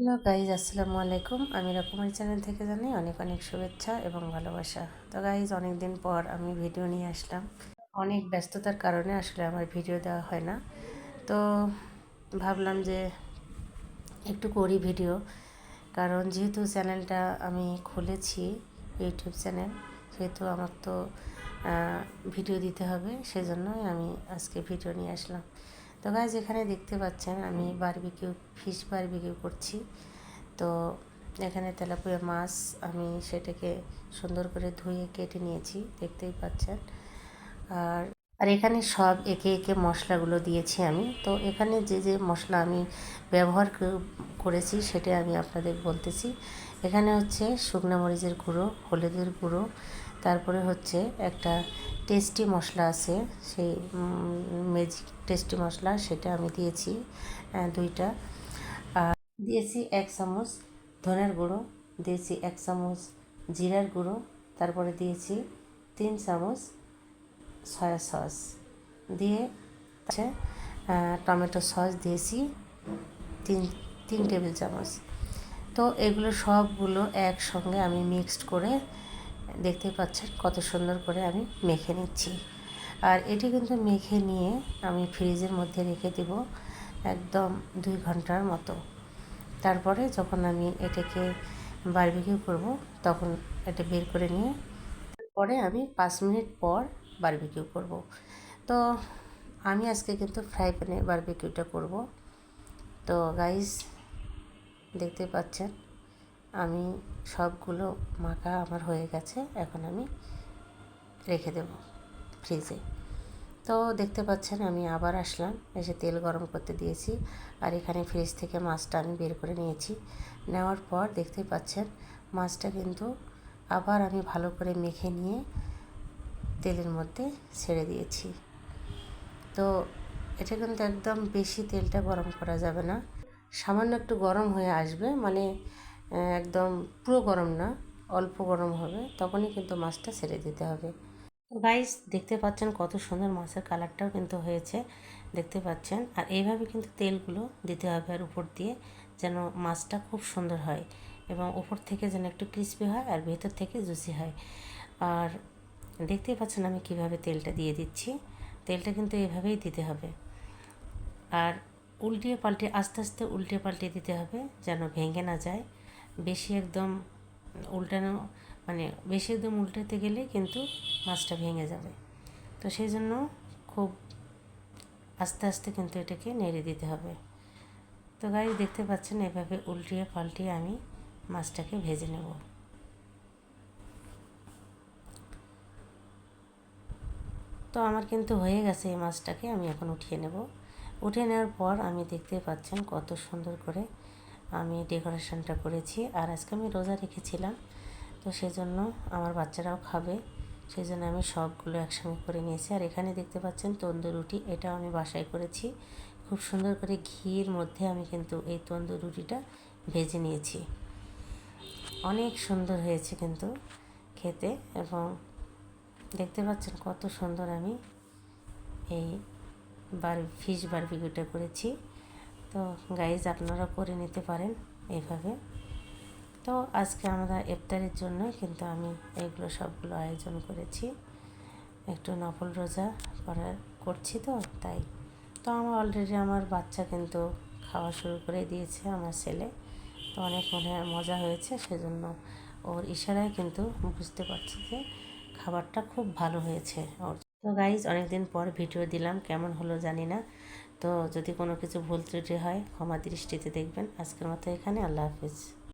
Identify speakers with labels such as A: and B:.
A: Hello guys, আসসালামু আলাইকুম। আমি রকমারি চ্যানেল থেকে জানি অনেক অনেক শুভেচ্ছা এবং ভালোবাসা। তো গাইজ অনেক দিন পর আমি ভিডিও নিয়ে আসলাম। অনেক ব্যস্ততার কারণে আসলে আমার ভিডিও দেওয়া হয় না। তো ভাবলাম যে একটু করি ভিডিও। কারণ যেহেতু চ্যানেলটা আমি খুলেছি, ইউটিউব চ্যানেল, সেহেতু আমার তো ভিডিও দিতে হবে, সেজন্যই আমি আজকে ভিডিও নিয়ে আসলাম। তো গাছ এখানে দেখতে পাচ্ছেন আমি বারবিকিউ ফিশ বারবিকিউ করছি। তো এখানে তেলাপুয়া মাছ আমি সেটাকে সুন্দর করে ধুয়ে কেটে নিয়েছি, দেখতেই পাচ্ছেন। আর আর এখানে সব একে একে মশলাগুলো দিয়েছি আমি। তো এখানে যে যে মশলা আমি ব্যবহার করেছি সেটা আমি আপনাদের বলতেছি। এখানে হচ্ছে শুকনো মরিচের গুঁড়ো, হলুদের গুঁড়ো, তারপরে হচ্ছে একটা টেস্টি মশলা আছে, সেই ম্যাজিক টেস্টি মশলা, সেটা আমি দিয়েছি দুইটা। আর দিয়েছি এক চামচ ধনের গুঁড়ো, দিয়েছি এক চামচ জিরার গুঁড়ো, তারপরে দিয়েছি তিন চামচ সয়া সস। দিয়ে আছে টমেটো সস দিয়েছি তিন তিন টেবিল চামচ। তো এগুলো সবগুলো একসঙ্গে আমি মিক্সড করে দেখতে পাচ্ছেন কত সুন্দর করে আমি মেখে নিচ্ছি। আর এটি কিন্তু মেখে নিয়ে আমি ফ্রিজের মধ্যে রেখে দেব একদম দুই ঘণ্টার মতো। তারপরে যখন আমি এটাকে বারবিকিউ করব, তখন এটা বের করে নিয়ে পরে আমি পাঁচ মিনিট পর বারবিকিউ করব। তো আমি আজকে কিন্তু ফ্রাই প্যানে বারবিকিউটা করব। তো গাইস দেখতে পাচ্ছেন আমি সবগুলো মাখা আমার হয়ে গেছে, এখন আমি রেখে দেব ফ্রিজে তো দেখতে পাচ্ছেন আমি আবার আসলাম, এসে তেল গরম করতে দিয়েছি, আর এখানে ফ্রিজ থেকে মাছটা আমি বের করে নিয়েছি। নেওয়ার পর দেখতে পাচ্ছেন মাছটা কিন্তু আবার আমি ভালো করে মেখে নিয়ে তেলের মধ্যে ছেড়ে দিয়েছি। তো এটা কিন্তু একদম বেশি তেলটা গরম করা যাবে না। সামান্য একটু গরম হয়ে আসবে মানে একদম পুরো গরম না, অল্প গরম হবে, তখনই কিন্তু মাছটা ছেড়ে দিতে হবে। গাইস দেখতে পাচ্ছেন কত সুন্দর মাছের কালারটাও কিন্তু হয়েছে, দেখতে পাচ্ছেন। আর এইভাবে কিন্তু তেলগুলো দিতে হবে আর উপর দিয়ে, যেন মাছটা খুব সুন্দর হয় এবং উপর থেকে যেন একটু ক্রিস্পি হয় আর ভেতর থেকে জুসি হয়। আর দেখতেই পাচ্ছেন আমি কীভাবে তেলটা দিয়ে দিচ্ছি, তেলটা কিন্তু এভাবেই দিতে হবে। আর উল্টিয়ে পাল্টে, আস্তে আস্তে উল্টে পাল্টে দিতে হবে, যেন ভেঙে না যায়। বেশি একদম উল্টানো মানে বেশি একদম উল্টাতে গেলে কিন্তু মাছটা ভেঙে যাবে। তো সেই জন্য খুব আস্তে আস্তে কিন্তু এটাকে নেড়ে দিতে হবে। তো গাই দেখতে পাচ্ছেন এভাবে উল্টিয়ে পাল্টিয়ে আমি মাছটাকে ভেজে নেব। তো আমার কিন্তু হয়ে গেছে এই মাছটাকে, আমি এখন উঠিয়ে নেব। উঠিয়ে নেওয়ার পর আমি দেখতে পাচ্ছেন কত সুন্দর করে আমি ডেকোরেশনটা করেছি আর আজকে আমি রোজা রেখেছিলাম। তো সেজন্য আমার বাচ্চারাও খাবে। সেই জন্য আমি সবগুলো একসঙ্গে করে নিয়েছি। আর এখানে দেখতে পাচ্ছেন তন্দুর রুটি এটাও আমি বাসায় করেছি। খুব সুন্দর করে ঘির মধ্যে আমি কিন্তু এই তন্দুর রুটিটা ভেজে নিয়েছি। অনেক সুন্দর হয়েছে কিন্তু খেতে এবং দেখতে পাচ্ছেন কত সুন্দর আমি এই বার, ফিশ বারবিকিউটা করেছি। তো গাইজ আপনারা করে নিতে পারেন এইভাবে। তো আজকে আমরা ইফতারের জন্য কিন্তু আমি এগুলো সবগুলো আয়োজন করেছি। একটু নফল রোজা করার করছি তো, তাই। তো আমার অলরেডি আমার বাচ্চা কিন্তু খাওয়া শুরু করে দিয়েছে, আমার ছেলে। তো অনেক মনে মজা হয়েছে, সেজন্য ওর ইশারায় কিন্তু বুঝতে পারছি যে খাবারটা খুব ভালো হয়েছে ওর। তো গাইজ অনেকদিন পর ভিডিও দিলাম, কেমন হলো জানি না। তো যদি কোনো কিছু ভুল ত্রুটি হয় ক্ষমা দৃষ্টিতে দেখবেন। আজকের মতো এখানে, আল্লাহ হাফিজ।